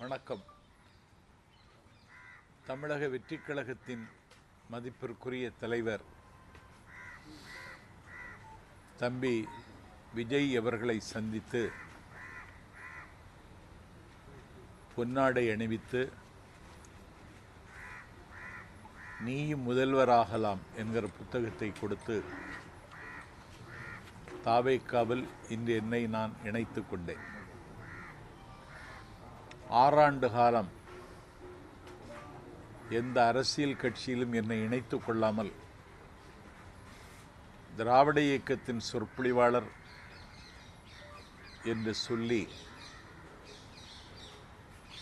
வணக்கம். தமிழக வெற்றிக் கழகத்தின் மதிப்பிற்குரிய தலைவர் தம்பி விஜய் அவர்களை சந்தித்து பொன்னாடை அணிவித்து நீயும் முதல்வராகலாம் என்கிற புத்தகத்தை கொடுத்து தாவேக்காவில் இன்று என்னை நான் இணைத்து கொண்டேன். ஆறாண்டு காலம் எந்த அரசியல் கட்சியிலும் என்னை இணைத்துக் கொள்ளாமல் திராவிட இயக்கத்தின் சொற்பொழிவாளர் என்று சொல்லி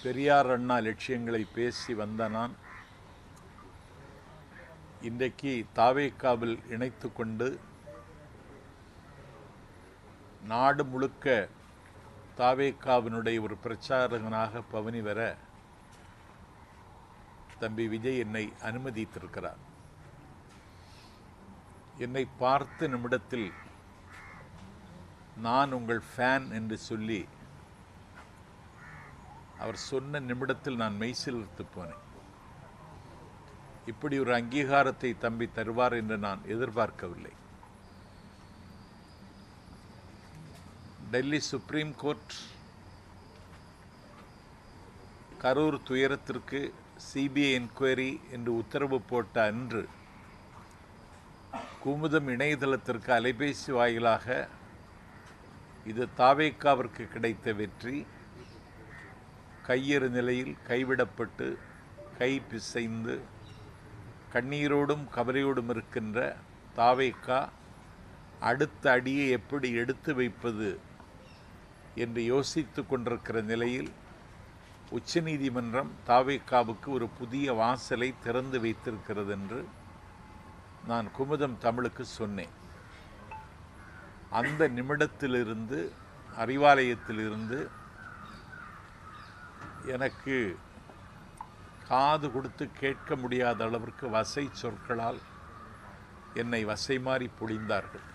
பெரியார் அண்ணா லட்சியங்களை பேசி வந்த நான் இன்றைக்கு தாவேக்காவில் இணைத்து கொண்டு நாடு முழுக்க தாவேக்காவினுடைய ஒரு பிரச்சாரகனாக பவனி வர தம்பி விஜய் என்னை அனுமதித்திருக்கிறார். என்னை பார்த்த நிமிடத்தில் நான் உங்கள் ஃபேன் என்று சொல்லி அவர் சொன்ன நிமிடத்தில் நான் மெய்சிலிருத்து போனேன். இப்படி ஒரு அங்கீகாரத்தை தம்பி தருவார் என்று நான் எதிர்பார்க்கவில்லை. டெல்லி சுப்ரீம் கோர்ட் கரூர் துயரத்திற்கு சிபிஐ என்கொயரி என்று உத்தரவு போட்ட அன்று குமுதம் இணையதளத்திற்கு அலைபேசி வாயிலாக இது தாவேக்காவிற்கு கிடைத்த வெற்றி. கையெறு நிலையில் கைவிடப்பட்டு கை பிசைந்து கண்ணீரோடும் கவலையோடும் இருக்கின்ற தாவேக்கா அடுத்த அடியை எப்படி எடுத்து வைப்பது என்று யோசித்து கொண்டிருக்கிற நிலையில் உச்சநீதிமன்றம் தாவேக்காவுக்கு ஒரு புதிய வாசலை திறந்து வைத்திருக்கிறது என்று நான் குமுதம் தமிழுக்கு சொன்னேன். அந்த நிமிடத்திலிருந்து அறிவாலயத்திலிருந்து எனக்கு காது கொடுத்து கேட்க முடியாத அளவிற்கு வசை சொற்களால் என்னை வசை மாறி பொழிந்தார்கள்.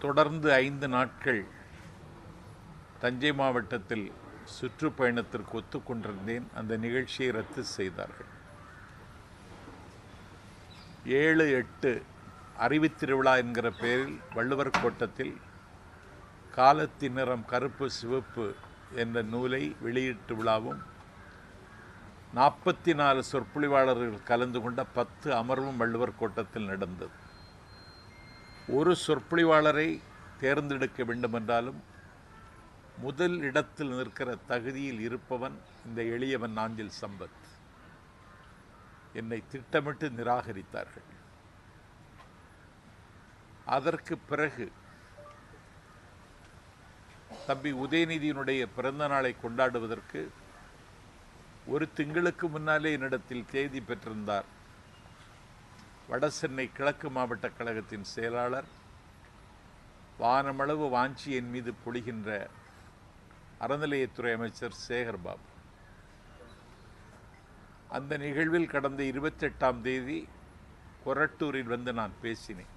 தொடர்ந்து ஐந்து நாட்கள் தஞ்சை மாவட்டத்தில் சுற்றுப்பயணத்திற்கு ஒத்துக்கொண்டிருந்தேன். அந்த நிகழ்ச்சியை ரத்து செய்தார்கள். ஏழு எட்டு அறிவித்திருவிழா என்கிற பெயரில் வள்ளுவர் கோட்டத்தில் காலத்தின் நிறம் கருப்பு சிவப்பு என்ற நூலை வெளியீட்டு விழாவும் நாற்பத்தி நாலு சொற்பொழிவாளர்கள் கலந்து கொண்ட பத்து அமர்வும் வள்ளுவர் கோட்டத்தில் நடந்தது. ஒரு சொற்பொழிவாளரை தேர்ந்தெடுக்க வேண்டுமென்றாலும் முதல் இடத்தில் நிற்கிற தகுதியில் இருப்பவன் இந்த எளியவன் நாஞ்சில் சம்பத். என்னை திட்டமிட்டு நிராகரித்தார்கள். அதற்கு பிறகு தம்பி உதயநிதியினுடைய பிறந்த நாளை கொண்டாடுவதற்கு ஒரு திங்களுக்கு முன்னாலே என்னிடத்தில் தேதி பெற்றிருந்தார். வடசென்னை கிழக்கு மாவட்ட கழகத்தின் செயலாளர். வானமளவு வாஞ்சி என் மீது பொழிகின்ற அறநிலையத்துறை அமைச்சர் சேகர்பாபு அந்த நிகழ்வில் கடந்த இருபத்தெட்டாம் தேதி கொரட்டூரில் வந்து நான் பேசினேன்.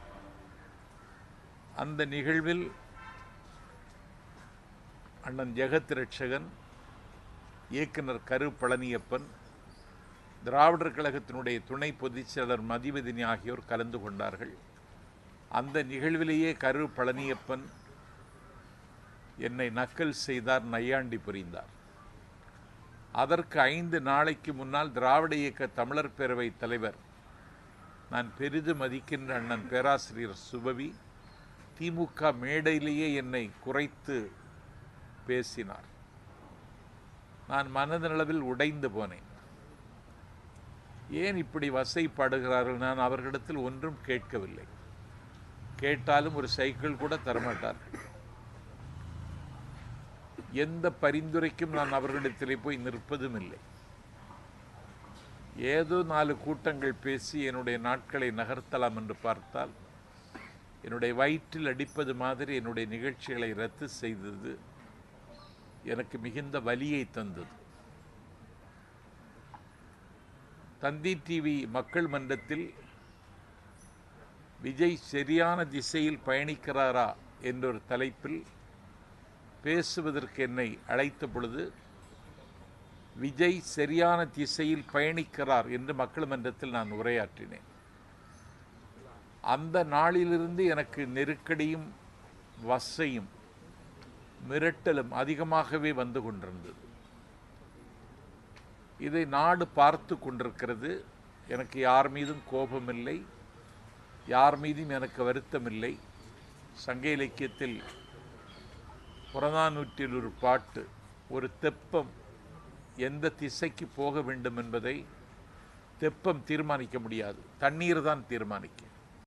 அந்த நிகழ்வில் அண்ணன் ஜெகத் ரட்சகன் இயக்குனர் கரு பழனியப்பன் திராவிடர் கழகத்தினுடைய துணை பொதுச் செயலர் மதிவதினி ஆகியோர் கலந்து கொண்டார்கள். அந்த நிகழ்விலேயே கரு பழனியப்பன் என்னை நக்கல் செய்தார் நையாண்டி புரிந்தார். அதற்கு ஐந்து நாளைக்கு முன்னால் திராவிட இயக்க தமிழர் பேரவை தலைவர் நான் பெரிது மதிக்கின்ற அண்ணன் பேராசிரியர் சுபவி திமுக மேடையிலேயே என்னை குறைத்து பேசினார். நான் மனதளவில் உடைந்து போனேன். ஏன் இப்படி வசைப்படுகிறார்கள் நான் அவர்களிடத்தில் ஒன்றும் கேட்கவில்லை. கேட்டாலும் ஒரு சைக்கிள் கூட தரமாட்டார்கள் எந்த பரிந்துரைக்கும் நான் அவர்களிடத்திலே போய் நிற்பதும் இல்லை ஏதோ நாலு கூட்டங்கள் பேசி என்னுடைய நாட்களை நகர்த்தலாம் என்று பார்த்தால் என்னுடைய வயிற்றில் அடிப்பது மாதிரி என்னுடைய நிகழ்ச்சிகளை ரத்து செய்தது எனக்கு மிகுந்த வலியை தந்தது. தந்தி டிவி மக்கள் மன்றத்தில் விஜய் சரியான திசையில் பயணிக்கிறாரா என்றொரு தலைப்பில் பேசுவதற்கு என்னை அழைத்த பொழுது விஜய் சரியான திசையில் பயணிக்கிறார் என்று மக்கள் மன்றத்தில் நான் உரையாற்றினேன். அந்த நாளிலிருந்து எனக்கு நெருக்கடியும் வசையும் மிரட்டலும் அதிகமாகவே வந்து கொண்டிருந்தது. இதை நாடு பார்த்து கொண்டிருக்கிறது. எனக்கு யார் மீதும் கோபமில்லை. யார் மீதும் எனக்கு வருத்தமில்லை. சங்க இலக்கியத்தில் புறநானூற்றில் ஒரு பாட்டு ஒரு தெப்பம் எந்த திசைக்கு போக வேண்டும் என்பதை தெப்பம் தீர்மானிக்க முடியாது. தண்ணீர் தான் தீர்மானிக்கும்.